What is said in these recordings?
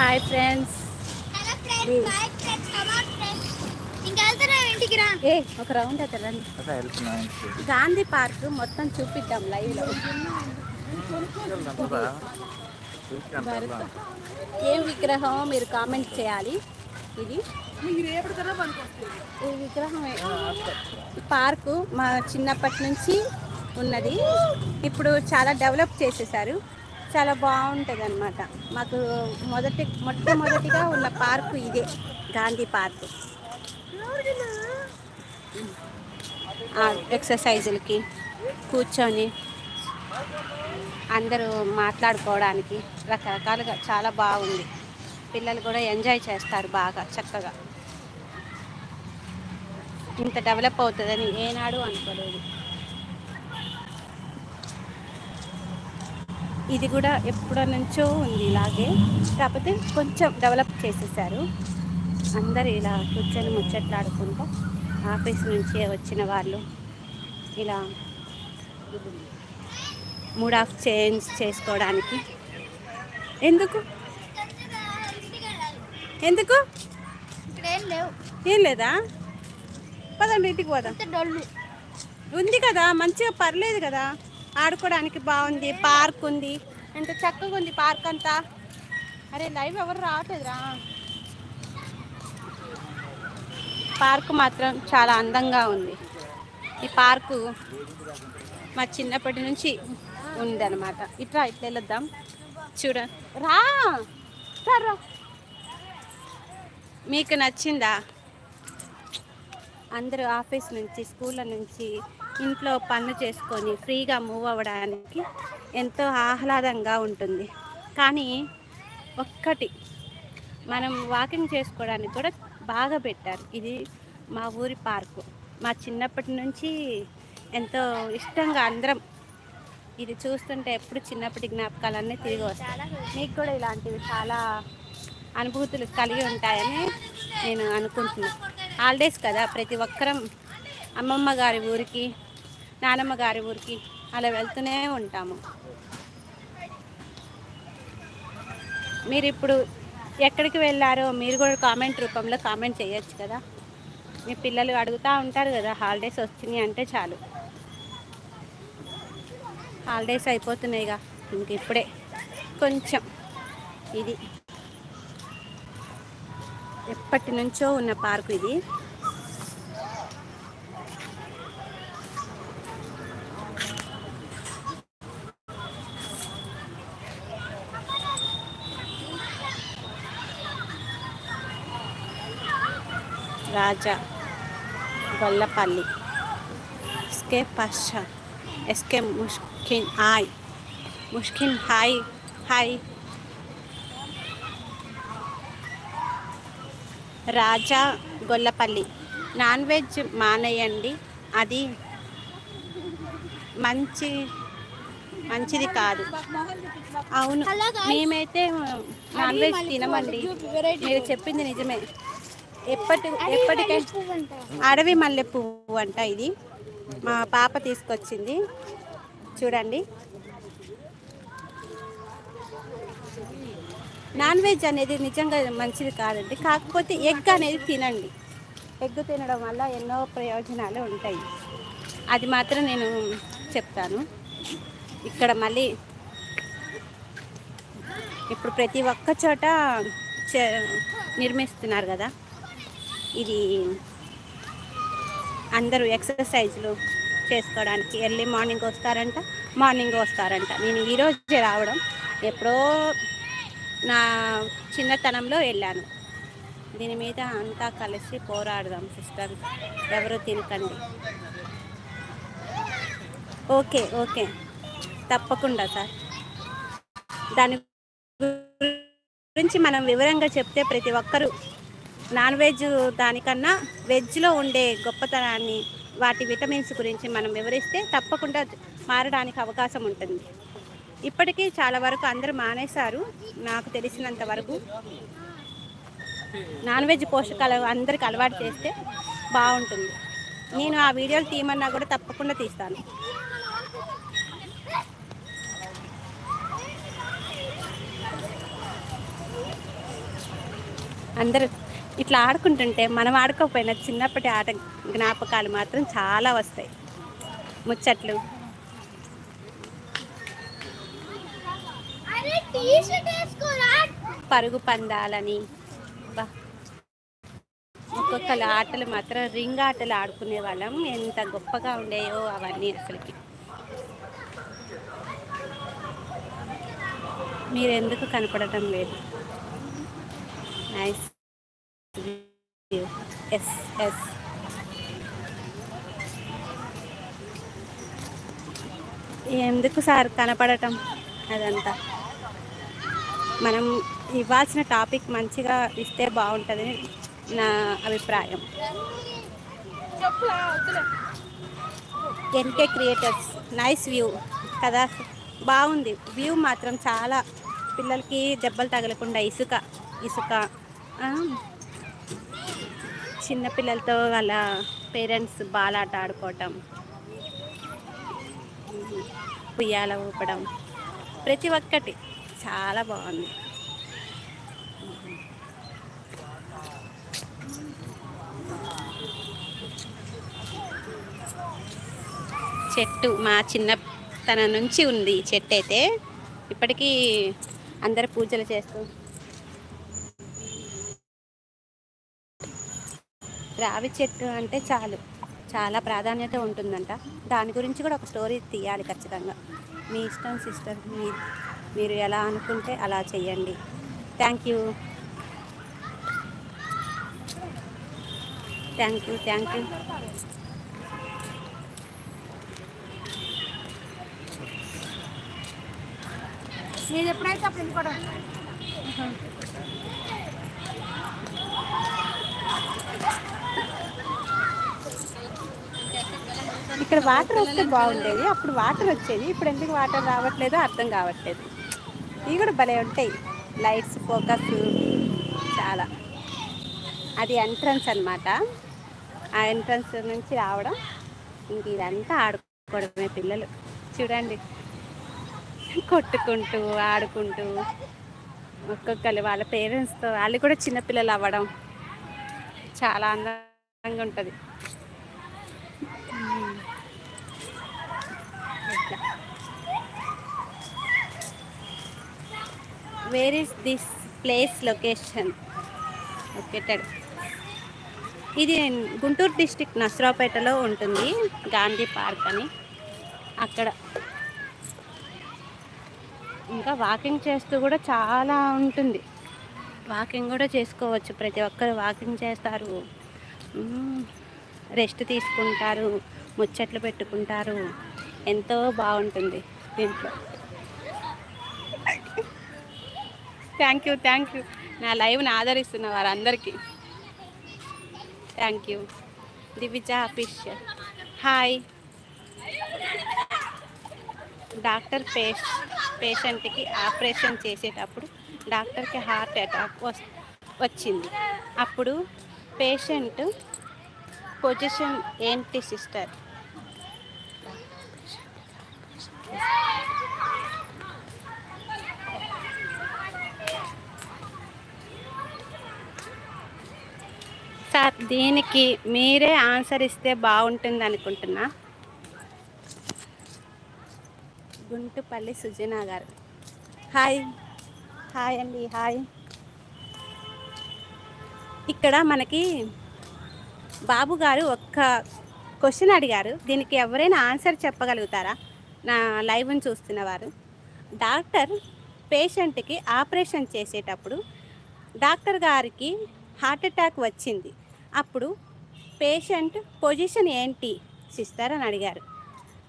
Hi friends hello friends bye friends come on friends ఇంకా వెళ్తున్నాం ఇంటికి రా? ఏ ఒక రౌండ్ అయితే రండి. అదే వెళ్తున్నా ఇంటికి. గాంధీ పార్క్ మొత్తం చూపిద్దాం లైవ్లో. ఏం విగ్రహం మీరు కామెంట్ చేయాలి. ఇది. ఈ విగ్రహం పార్కు మా చిన్నప్పటి నుంచి ఉన్నది. ఇప్పుడు చాలా డెవలప్ చేసేసారు. చాలా బాగుంటుంది అనమాట మాకు మొదటి మొట్టమొదటిగా ఉన్న పార్కు ఇదే గాంధీ పార్కు. ఎక్సర్సైజులకి కూర్చొని అందరూ మాట్లాడుకోవడానికి రకరకాలుగా చాలా బాగుంది. పిల్లలు కూడా ఎంజాయ్ చేస్తారు బాగా చక్కగా. ఇంత డెవలప్ అవుతుందని ఏనాడు అనుకోలేదు. ఇది కూడా ఎప్పుడో నుంచో ఉంది ఇలాగే. కాకపోతే కొంచెం డెవలప్ చేసేసారు. అందరూ ఇలా కూర్చొని ముచ్చట్లాడుకుంటూ ఆఫీస్ నుంచి వచ్చిన వాళ్ళు ఇలా మూడ్ ఆఫ్ చేంజ్ చేసుకోవడానికి. ఎందుకు? ఎందుకు? ఏం లేదా? పదండి ఇంటికి పోదాం. ఉంది కదా మంచిగా పర్లేదు కదా. ఆడుకోవడానికి బాగుంది పార్క్ ఉంది. ఎంత చక్కగా ఉంది పార్క్ అంతా. అరే లైవ్ ఎవరు రావట్లేదురా. పార్క్ మాత్రం చాలా అందంగా ఉంది. ఈ పార్కు మా చిన్నప్పటి నుంచి ఉందన్నమాట. ఇట్లా ఇట్లా వెళ్ళొద్దాం. చూడ. రా! రా, రా. మీకు నచ్చిందా? అందరూ ఆఫీస్ నుంచి స్కూళ్ళ నుంచి ఇంట్లో పనులు చేసుకొని ఫ్రీగా మూవ్ అవ్వడానికి ఎంతో ఆహ్లాదంగా ఉంటుంది. కానీ ఒక్కటి మనం వాకింగ్ చేసుకోవడానికి కూడా బాగా పెట్టారు. ఇది మా ఊరి పార్కు మా చిన్నప్పటి నుంచి ఎంతో ఇష్టంగా అందరం ఇది చూస్తుంటే ఎప్పుడు చిన్నప్పటి జ్ఞాపకాలన్నీ తిరిగి వస్తాయి. మీకు కూడా ఇలాంటివి చాలా అనుభూతులు కలిగి ఉంటాయని నేను అనుకుంటున్నాను హాలిడేస్ కదా ప్రతి ఒక్కరం అమ్మమ్మ గారి ఊరికి నానమ్మ గారి ఊరికి అలా వెళ్తూనే ఉంటాము. మీరు ఇప్పుడు ఎక్కడికి వెళ్ళారో మీరు కూడా కామెంట్ రూపంలో కామెంట్ చేయొచ్చు కదా. మీ పిల్లలు అడుగుతూ ఉంటారు కదా హాలిడేస్ వచ్చినాయి అంటే చాలు. హాలిడేస్ అయిపోతున్నాయిగా ఇంక ఇప్పుడే కొంచెం ఇది. ఎప్పటి నుంచో ఉన్న పార్కు ఇది. Raja Gollapalli SK Pasha SK Mushkin hi Mushkin hi hi. Raja Gollapalli. Non veg మానేయండి. అది మంచి మంచిది కాదు. అవును మేమైతే నాన్ వెజ్ తినమండి. మీరు చెప్పింది నిజమే. ఎప్పటి ఎప్పటికై అడవి మల్లె పువ్వు అంట ఇది. మా పాప తీసుకొచ్చింది. చూడండి. నాన్ వెజ్ అనేది నిజంగా మంచిది కాదండి. కాకపోతే ఎగ్ అనేది తినండి. ఎగ్ తినడం వల్ల ఎన్నో ప్రయోజనాలు ఉంటాయి. అది మాత్రం నేను చెప్తాను. ఇక్కడ మళ్ళీ ఇప్పుడు ప్రతి ఒక్క చోట నిర్మిస్తున్నారు కదా. ఇది అందరూ ఎక్సర్సైజ్లు చేసుకోవడానికి ఎర్లీ మార్నింగ్ వస్తారంట మార్నింగ్ వస్తారంట. నేను ఈరోజే రావడం ఎప్పుడో నా చిన్నతనంలో వెళ్ళాను. దీని మీద అంతా కలిసి పోరాడదాం సిస్టర్ ఎవరు తినకండి. Okay okay. తప్పకుండా సార్. దాని గురించి మనం వివరంగా చెప్తే ప్రతి ఒక్కరూ నాన్ వెజ్ దానికన్నా వెజ్లో ఉండే గొప్పతనాన్ని వాటి విటమిన్స్ గురించి మనం వివరిస్తే తప్పకుండా మారడానికి అవకాశం ఉంటుంది. ఇప్పటికీ చాలా వరకు అందరూ మానేశారు. నాకు తెలిసినంత వరకు నాన్ వెజ్ పోషకాలు అందరికి అలవాటు చేస్తే బాగుంటుంది. నేను ఆ వీడియోలు తీయమన్నా కూడా తప్పకుండా తీస్తాను. అందరూ ఇట్లా ఆడుకుంటుంటే మనం ఆడుకోకపోయినా చిన్నప్పటి ఆట జ్ఞాపకాలు మాత్రం చాలా వస్తాయి. ముచ్చట్లు. పరుగు పందాలని. బా. ఒక్కొక్కల ఆటలు మాత్రం రింగ్ ఆటలు ఆడుకునే వాళ్ళం. ఎంత గొప్పగా ఉండేయో అవన్నీ అసలుకి. మీరు ఎందుకు కనపడటం లేదు? నైస్. ఎస్ ఎస్ ఎందుకు సార్ కనపడటం అదంతా? మనం ఇవ్వాల్సిన టాపిక్ మంచిగా ఇస్తే బాగుంటుంది నా అభిప్రాయం. ఎన్కే క్రియేటర్స్ నైస్ వ్యూ కదా. బాగుంది. వ్యూ మాత్రం చాలా పిల్లలకి దెబ్బలు తగలకుండా ఇసుక ఇసుక. చిన్నపిల్లలతో వాళ్ళ పేరెంట్స్ బాలాట ఆడుకోవటం ఉయ్యాల ఊపడం. ప్రతి ఒక్కటి చాలా బాగుంది. చెట్టు మా చిన్నతనం నుంచి ఉంది చెట్టు అయితే. ఇప్పటికీ అందరు పూజలు చేస్తూ రావి చెట్టు అంటే చాలు. చాలా ప్రాధాన్యత ఉంటుందంట. దాని గురించి కూడా ఒక స్టోరీ తీయాలి ఖచ్చితంగా. మీ ఇష్టం సిస్టర్ మీ మీరు ఎలా అనుకుంటే అలా చెయ్యండి. Thank you. Thank you thank you. మీరు ఎప్పుడైతే అప్పుడు ఇక్కడ వాటర్ వస్తే బాగుండేది. అప్పుడు వాటర్ వచ్చేది. ఇప్పుడు ఎందుకు వాటర్ రావట్లేదో అర్థం కావట్లేదు. ఇవి కూడా భలే ఉంటాయి. లైట్స్ ఫోకస్ చాలా. అది ఎంట్రన్స్ అనమాట ఆ ఎంట్రన్స్ నుంచి రావడం ఇంక ఇదంతా ఆడుకోవడమే పిల్లలు. చూడండి. కొట్టుకుంటూ ఆడుకుంటూ ఒక్కొక్కరు వాళ్ళ పేరెంట్స్తో వాళ్ళు కూడా చిన్నపిల్లలు అవ్వడం చాలా అందంగా ఉంటుంది. Where is this place location located ఇది గుంటూరు డిస్టిక్ నసరాపేటలో ఉంటుంది. గాంధీ పార్క్ అని. అక్కడ. ఇంకా వాకింగ్ చేస్తూ కూడా చాలా ఉంటుంది. వాకింగ్ కూడా చేసుకోవచ్చు. ప్రతి ఒక్కరు వాకింగ్ చేస్తారు. రెస్ట్ తీసుకుంటారు. ముచ్చట్లు పెట్టుకుంటారు. ఎంతో బాగుంటుంది దీంట్లో. Thank you thank you. నా లైవ్ని ఆదరిస్తున్న వారందరికీ. Thank you. Divija official. Hi. Doctor పేష్ పేషెంట్కి ఆపరేషన్ చేసేటప్పుడు డాక్టర్కి హార్ట్ అటాక్ వచ్చింది. అప్పుడు పేషెంట్ పొజిషన్ ఏంటి సిస్టర్? సార్ దీనికి మీరే ఆన్సర్ ఇస్తే బాగుంటుంది అనుకుంటున్నా. గుంటుపల్లి సుజనా గారు. హాయ్. హాయ్ అండి హాయ్. ఇక్కడ మనకి బాబు గారు ఒక్క క్వశ్చన్ అడిగారు. దీనికి ఎవరైనా ఆన్సర్ చెప్పగలుగుతారా? నా లైవ్ని చూస్తున్నవారు డాక్టర్ పేషెంట్కి ఆపరేషన్ చేసేటప్పుడు డాక్టర్ గారికి హార్ట్ అటాక్ వచ్చింది. అప్పుడు పేషెంట్ పొజిషన్ ఏంటి సిస్టర్ అని అడిగారు.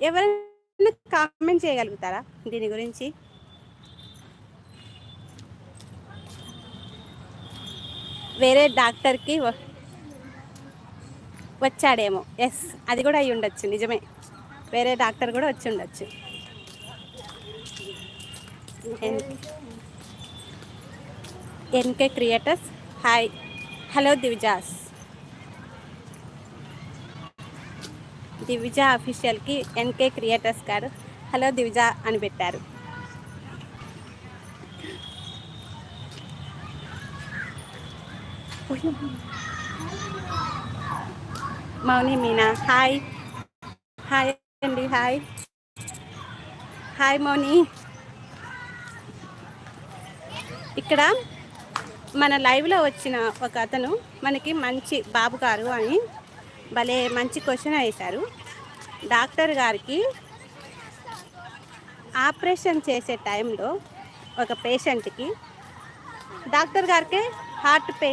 ఎవరైనా కామెంట్ చేయగలుగుతారా దీని గురించి? వేరే డాక్టర్కి వచ్చాడేమో. ఎస్ అది కూడా అయి ఉండొచ్చు నిజమే. వేరే డాక్టర్ కూడా వచ్చి ఉండొచ్చు. N- NK creators hi. Hello Divija's Divija అఫీషియల్కి NK creators గారు హలో దివిజ అని పెట్టారు. మౌని మీనా హాయ్. హాయ్ అండి హాయ్. హాయ్ మౌని. ఇక్కడ మన లైవ్లో వచ్చిన ఒక అతను మనకి మంచి బాబు గారు అని భలే మంచి క్వశ్చన్ వేశారు. డాక్టర్ గారికి ఆపరేషన్ చేసే టైంలో ఒక పేషెంట్కి డాక్టర్ గారికి హార్ట్ పే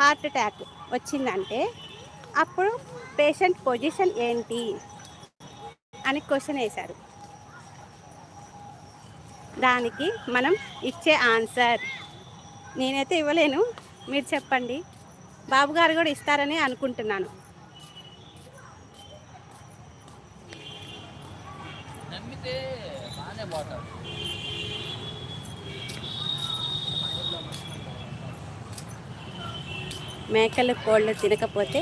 హార్ట్ అటాక్ వచ్చిందంటే అప్పుడు పేషెంట్ పొజిషన్ ఏంటి అని క్వశ్చన్ వేశారు. దానికి మనం ఇచ్చే ఆన్సర్. నేనైతే ఇవ్వలేను. మీరు చెప్పండి. బాబుగారు కూడా ఇస్తారని అనుకుంటున్నాను. నమ్మితే బాగానే పోతాడు మేకలు కోళ్ళు తినకపోతే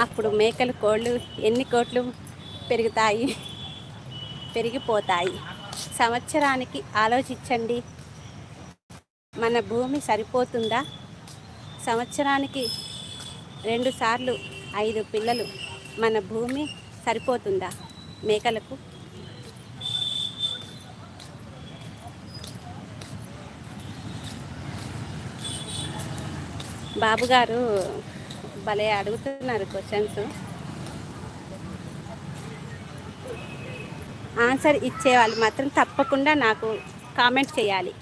అప్పుడు మేకలు కోళ్ళు ఎన్ని కోట్లు పెరుగుతాయి? పెరిగిపోతాయి. సంవత్సరానికి ఆలోచించండి. మన భూమి సరిపోతుందా? సంవత్సరానికి రెండుసార్లు ఐదు పిల్లలు మన భూమి సరిపోతుందా? మేకలకు బాబు గారు భలే అడుగుతున్నారు క్వశ్చన్స్ ఆన్సర్ ఇచ్చే వాళ్ళు మాత్రం తప్పకుండా నాకు కామెంట్ చేయాలి.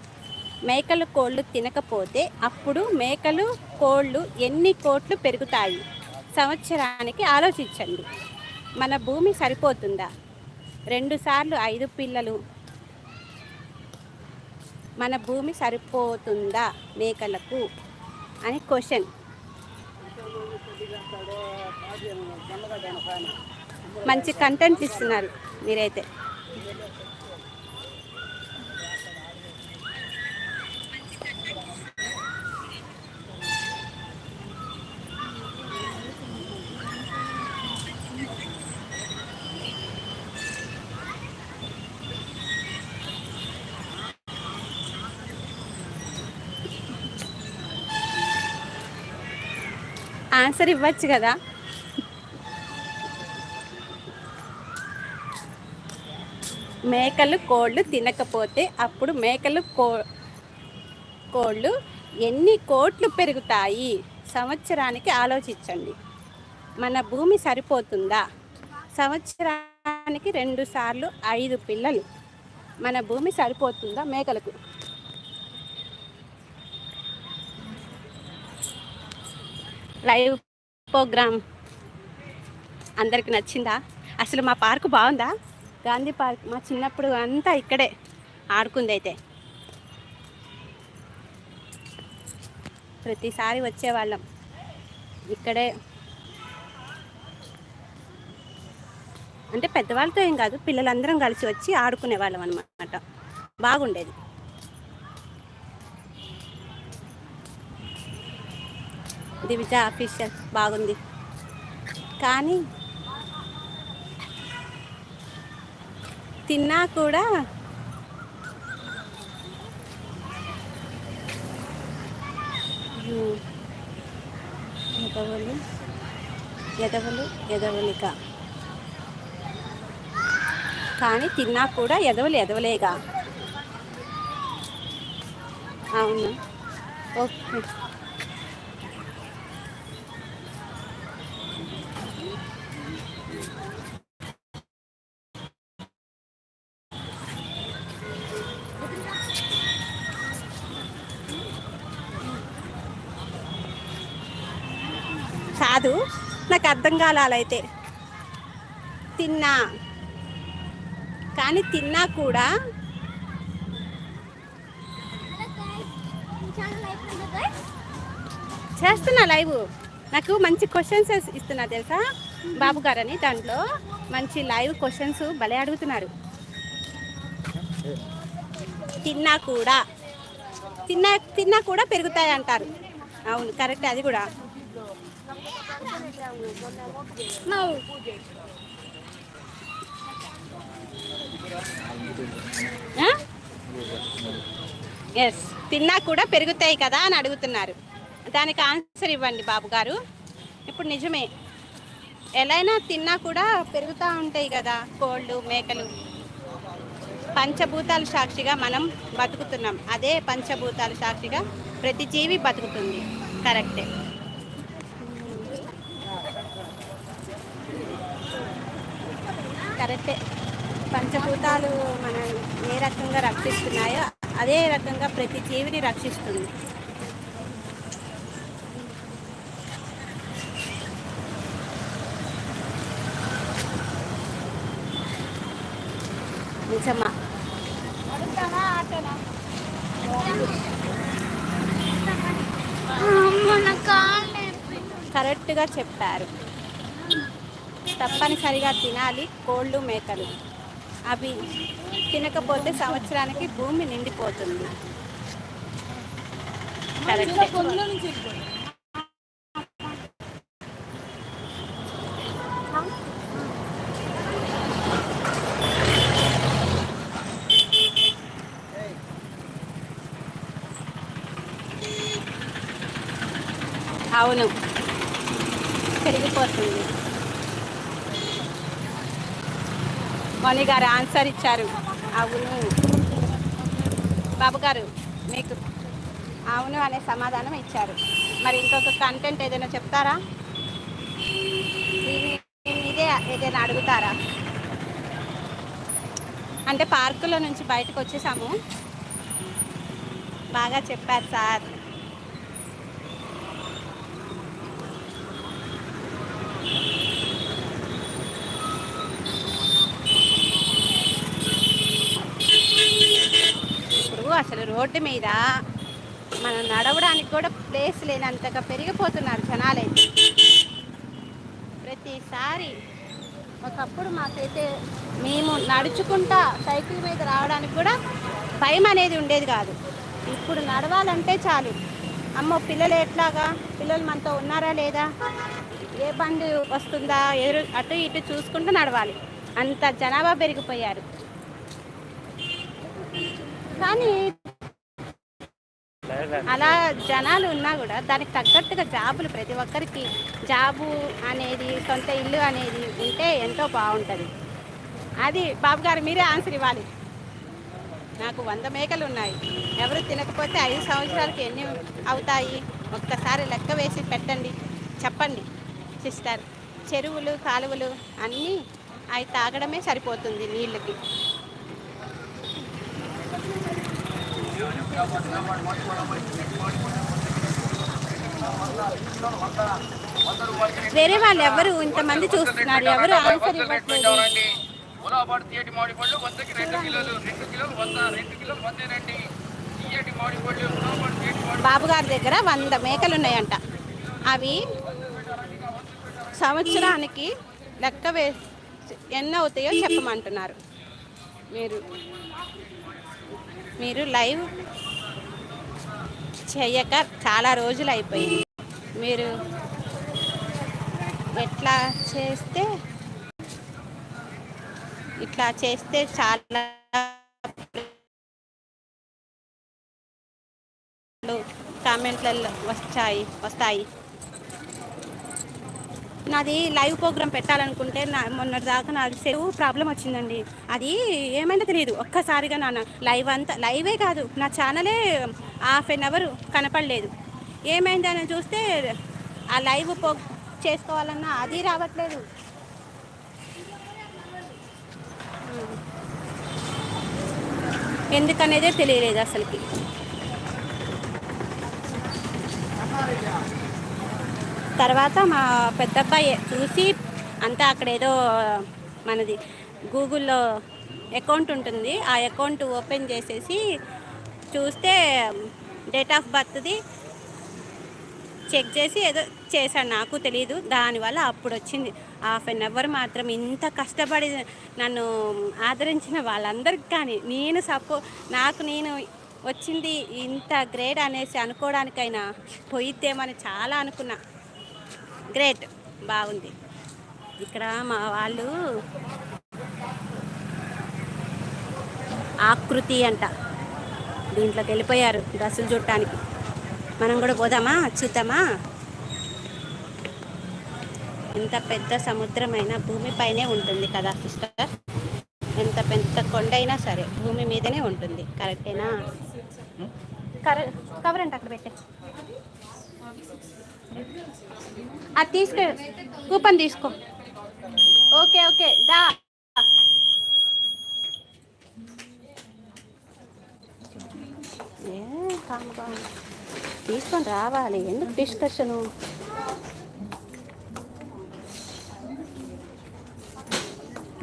మేకలు కోళ్ళు తినకపోతే అప్పుడు మేకలు కోళ్ళు ఎన్ని కోట్లు పెరుగుతాయి? సంవత్సరానికి ఆలోచించండి. మన భూమి సరిపోతుందా? రెండుసార్లు ఐదు పిల్లలు. మన భూమి సరిపోతుందా మేకలకు? అని క్వశ్చన్. మంచి కంటెంట్ ఇస్తున్నారు మీరైతే. ఆన్సర్ ఇవ్వచ్చు కదా? మేకలు కోళ్ళు తినకపోతే అప్పుడు మేకలు కో కోళ్ళు ఎన్ని కోట్లు పెరుగుతాయి? సంవత్సరానికి ఆలోచించండి. మన భూమి సరిపోతుందా? సంవత్సరానికి రెండు సార్లు ఐదు పిల్లలు. మన భూమి సరిపోతుందా మేకలకు? లైవ్ ప్రోగ్రామ్ అందరికి నచ్చిందా? అసలు మా పార్కు బాగుందా? గాంధీ పార్క్ మా చిన్నప్పుడు అంతా ఇక్కడే ఆడుకుంది అయితే. ప్రతిసారి వచ్చేవాళ్ళం. ఇక్కడే. అంటే పెద్దవాళ్ళతో ఏం కాదు పిల్లలందరం కలిసి వచ్చి ఆడుకునే వాళ్ళం అనమాట బాగుండేది. దివిజ ఆఫీషియల్ బాగుంది. కానీ తిన్నా కూడా ఎదవలు ఎదవలు ఎదవలిక. కానీ తిన్నా కూడా ఎదవలు ఎదవలేగా. అవును? ఓకే. అర్థం కాలాలైతే తిన్నా. కానీ తిన్నా కూడా చేస్తున్నా లైవ్. నాకు మంచి క్వశ్చన్స్ ఇస్తున్నా తెలుసా? బాబు గారని దాంట్లో మంచి లైవ్ క్వశ్చన్స్ భలే అడుగుతున్నారు. తిన్నా కూడా. తిన్నా తిన్నా కూడా పెరుగుతాయి అంటారు. అవును కరెక్ట్ అది కూడా. ఎస్ తిన్నా కూడా పెరుగుతాయి కదా అని అడుగుతున్నారు. దానికి ఆన్సర్ ఇవ్వండి బాబు గారు. ఇప్పుడు నిజమే. ఎలా తిన్నా కూడా పెరుగుతూ ఉంటాయి కదా కోళ్ళు మేకలు. పంచభూతాల సాక్షిగా మనం బతుకుతున్నాం. అదే పంచభూతాల సాక్షిగా ప్రతి జీవి బతుకుతుంది. కరెక్టే. కరెక్టే. పంచభూతాలు మన ఏ రకంగా రక్షిస్తున్నాయో అదే రకంగా ప్రతి జీవిని రక్షిస్తుంది. నిజమా? కరెక్ట్గా చెప్పారు. తప్పనిసరిగా తినాలి కోళ్ళు మేకలు. అవి తినకపోతే సంవత్సరానికి భూమి నిండిపోతుంది. అవును. మణి గారు ఆన్సర్ ఇచ్చారు. అవును. బాబు గారు మీకు అవును అనే సమాధానం ఇచ్చారు. మరి ఇంకొక కంటెంట్ ఏదైనా చెప్తారా? ఇదే మీదే ఏదైనా అడుగుతారా? అంటే పార్కులో నుంచి బయటకు వచ్చేసాము. బాగా చెప్పారు సార్. అసలు రోడ్డు మీద మనం నడవడానికి కూడా ప్లేస్ లేనంతగా పెరిగిపోతున్నారు జనాలైతే. ప్రతిసారి ఒకప్పుడు మాకైతే మేము నడుచుకుంటా సైకిల్ మీద రావడానికి కూడా భయం అనేది ఉండేది కాదు. ఇప్పుడు నడవాలంటే చాలు. అమ్మో పిల్లలు ఎట్లాగా? పిల్లలు మనతో ఉన్నారా లేదా? ఏ బండి వస్తుందా? ఎదురు అటు ఇటు చూసుకుంటూ నడవాలి. అంత జనాభా పెరిగిపోయారు. కానీ అలా జనాలు ఉన్నా కూడా దానికి తగ్గట్టుగా జాబులు ప్రతి ఒక్కరికి. జాబు అనేది సొంత ఇల్లు అనేది ఉంటే ఎంతో బాగుంటుంది. అది బాబు గారు మీరే ఆన్సర్ ఇవ్వాలి. నాకు వంద మేకలు ఉన్నాయి. ఎవరు తినకపోతే ఐదు సంవత్సరాలకి ఎన్ని అవుతాయి? ఒక్కసారి లెక్క వేసి పెట్టండి. చెప్పండి సిస్టర్. చెరువులు కాలువలు అన్నీ అవి తాగడమే సరిపోతుంది నీళ్ళకి. వేరే వాళ్ళు ఎవరు? ఇంతమంది చూస్తున్నారు. ఎవరు ఆన్సర్ ఇవ్వట్లేదు. ఉలాబాటు తీయటి మామిడి పళ్ళు వందకి రెండు కిలోలు రెండు కిలోలు వంద రెండు కిలోలు వందేనండి తీయటి మామిడి పళ్ళు ఉలాబాటు తీయటి మామిడి బాబు గారి దగ్గర వంద మేకలు ఉన్నాయంట. అవి సంవత్సరానికి లెక్క వే ఎన్ని అవుతాయో చెప్పమంటున్నారు. మీరు మీరు లైవ్ చేయక చాలా రోజులు అయిపోయింది. మీరు ఎట్లా చేస్తే ఇట్లా చేస్తే చాలా కామెంట్లలో వచ్చాయి వస్తాయి. నాది లైవ్ ప్రోగ్రామ్ పెట్టాలనుకుంటే నా మొన్నటి దాకా నాకు సెలవు ప్రాబ్లం వచ్చిందండి. అది ఏమైనా తెలియదు. ఒక్కసారిగా నాన్న లైవ్ అంతా లైవే కాదు నా ఛానలే హాఫ్ అన్ అవర్ కనపడలేదు. ఏమైందని చూస్తే ఆ లైవ్ పో చేసుకోవాలన్నా అది రావట్లేదు. ఎందుకనేదే తెలియలేదు అసలుకి. తర్వాత మా పెద్దబ్బాయి చూసి అంతా అక్కడ ఏదో మనది గూగుల్లో అకౌంట్ ఉంటుంది. ఆ అకౌంట్ ఓపెన్ చేసేసి చూస్తే డేట్ ఆఫ్ బర్త్ది చెక్ చేసి ఏదో చేశాడు. నాకు తెలియదు దానివల్ల అప్పుడు వచ్చింది. హాఫ్ అన్ అవర్ మాత్రం ఇంత కష్టపడి నన్ను ఆదరించిన వాళ్ళందరికి కానీ నేను సపో నాకు నేను వచ్చింది ఇంత గ్రేడ్ అనేసి అనుకోవడానికైనా పోయిద్దేమని చాలా అనుకున్నా. గ్రేట్ బాగుంది. ఇక్కడ మా వాళ్ళు ఆకృతి అంట. దీంట్లోకి వెళ్ళిపోయారు డ్రెస్సులు చుట్టానికి మనం కూడా పోదామా? చూద్దామా? ఎంత పెద్ద సముద్రమైనా భూమిపైనే ఉంటుంది కదా సిస్టర్? ఎంత పెద్ద కొండ అయినా సరే భూమి మీదనే ఉంటుంది. కరెక్టేనా కరెక్ట్ కవర్ అంటే అక్కడ పెట్టే. అది తీసుకో కూపన్ తీసుకో. ఓకే ఓకే దా. తీసుకొని రావాలి ఎందుకు డిస్కషను?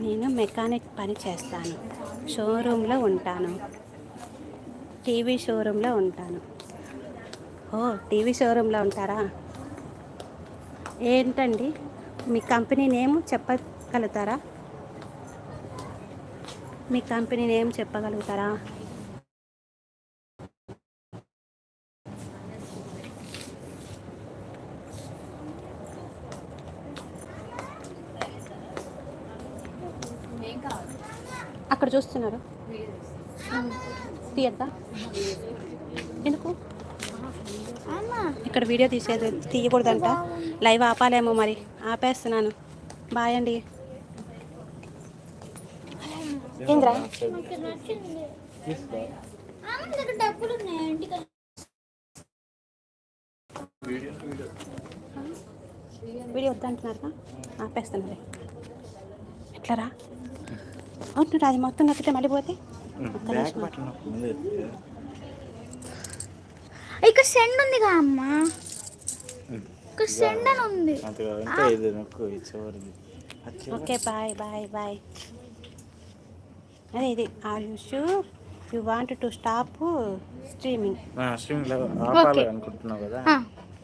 నేను మెకానిక్ పని చేస్తాను షోరూంలో ఉంటాను టీవీ షోరూంలో ఉంటాను. ఓ టీవీ షోరూంలో ఉంటారా? ఏంటండి? మీ కంపెనీ నేమ్ చెప్పగలుగుతారా? మీ కంపెనీ నేమ్ చెప్పగలుగుతారా? అక్కడ చూస్తున్నారు. తీయద్దా? ఎందుకు? ఇక్కడ వీడియో తీసేది తీయకూడదంట. లైవ్ ఆపాలేమో మరి. ఆపేస్తున్నాను. బాయ్ అండి. ఏంద్రా నాకు నచ్చింది అమ్మ దగ్గర డబ్బులు ఉన్నాయి ఇంటికి వీడియో వద్దంటున్నారా ఆపేస్తున్నారే ఎట్లరా అవును అది మొత్తం నొక్కితే మళ్ళీ పోతే. ఇక్కడ సెండ్ ఉందిగా అమ్మ. ఇక్కడ సెండ్ అని ఉంది అంతే ఇది నొక్కు? చివరిది. Okay bye bye bye. అదే ఇది are you want to stop streaming. ఆ, స్ట్రింగ్లో ఆపాలి అనుకుంటున్నావు కదా. ఆ,